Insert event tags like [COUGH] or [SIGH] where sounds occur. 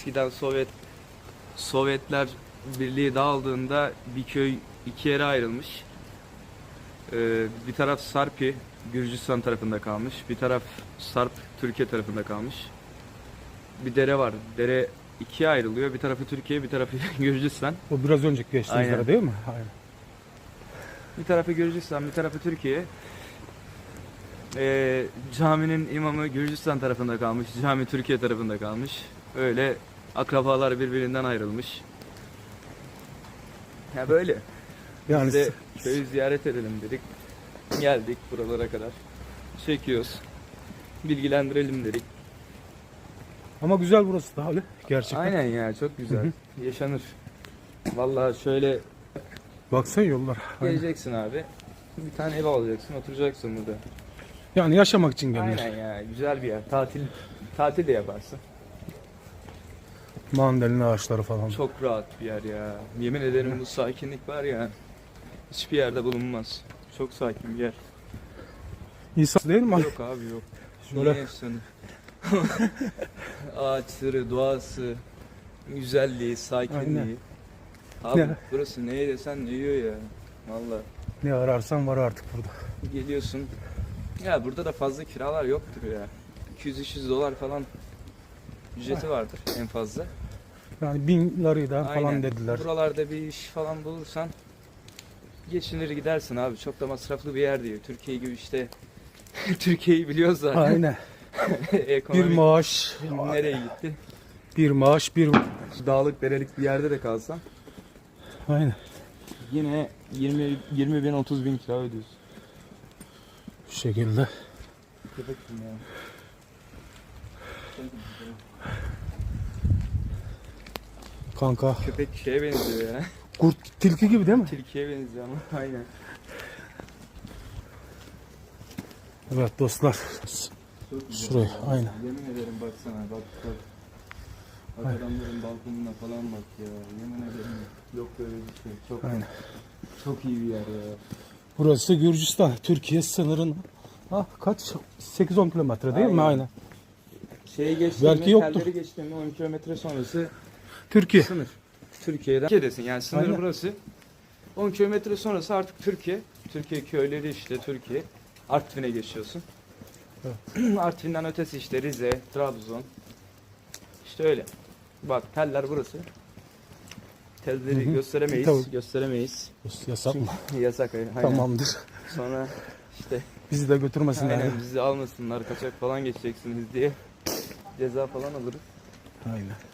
eskiden Sovyet Sovyetler Birliği dağıldığında bir köy iki yere ayrılmış. Ee, bir taraf Sarpi, Gürcistan tarafında kalmış. Bir taraf Sarp, Türkiye tarafında kalmış. Bir dere var. Dere ikiye ayrılıyor. Bir tarafı Türkiye, bir tarafı [LAUGHS] Gürcistan. O biraz önceki geçtiğimiz Aynen. yer değil mi? Aynen. Bir tarafı Gürcistan, bir tarafı Türkiye. Ee, caminin imamı Gürcistan tarafında kalmış, cami Türkiye tarafında kalmış. Öyle akrabalar birbirinden ayrılmış. Ya böyle. Yani Biz de köyü ziyaret edelim dedik. Geldik buralara kadar. Çekiyoruz. Bilgilendirelim dedik. ama güzel burası da Ali. Gerçekten. Aynen ya çok güzel. Yaşanır. Vallahi şöyle Baksana yollar. Aynen. geleceksin abi. Bir tane ev alacaksın, oturacaksın burada. Yani yaşamak için gelinir. Aynen ya güzel bir yer. Tatil tatil de yaparsın. Mandalina ağaçları falan. Çok rahat bir yer ya. Yemin ederim bu sakinlik var ya. Hiçbir yerde bulunmaz. Çok sakin bir yer. İnsan değil mi? Yok abi yok. Şöyle- Niye efsane? [LAUGHS] Ağaçları, doğası, güzelliği, sakinliği. Aynen. Abi Ya. burası neye desen yiyor ya. Valla Ne ararsan var artık burada. geliyorsun. Ya burada da fazla kiralar yoktur ya. 200-300 dolar falan ücreti vardır en fazla. Yani bin liraydı falan Aynen. dediler. Buralarda bir iş falan bulursan geçinir gidersin abi. Çok da masraflı bir yer değil. Türkiye gibi işte [LAUGHS] Türkiye'yi biliyoruz zaten. Aynen. [LAUGHS] Bir maaş, nereye gitti? bir maaş, bir Dağlık derelik bir yerde de kalsan Aynen. yine 20 20 bin 30 bin kira ödüyorsun. Şu şekilde. Köpek? Kanka. Köpek şeye benziyor ya. Kurt tilki gibi değil mi? Tilkiye benziyor ama [LAUGHS] aynen. Evet dostlar. Çok güzel. Şuraya, ya. aynen. Yemin ederim baksana bak bak. Bak Aynen. adamların balkonuna falan bak ya. Yemin ederim yok böyle bir şey. Çok Aynen. çok iyi bir yer ya. Burası Gürcistan. Türkiye sınırın ha, kaç? 8-10 kilometre değil mi? Aynen. Aynen. Şeyi geçtiğinde, Belki yoktur. telleri geçtiğinde 10 kilometre sonrası Türkiye. sınır. Türkiye'den. Türkiye'desin yani sınır Aynen. burası. 10 kilometre sonrası artık Türkiye. Türkiye köyleri işte Türkiye. Artvin'e geçiyorsun. [CLEARS THROAT] Artvin'den ötesi işte Rize, Trabzon. İşte öyle. Bak teller burası. Telleri gösteremeyiz. Tabii. Gösteremeyiz. Yasak mı? [LAUGHS] Yasak. Aynen. Tamamdır. Sonra işte Bizi de götürmesinler. aynen bizi almasınlar kaçak falan geçeceksiniz diye ceza falan alırız. Aynen.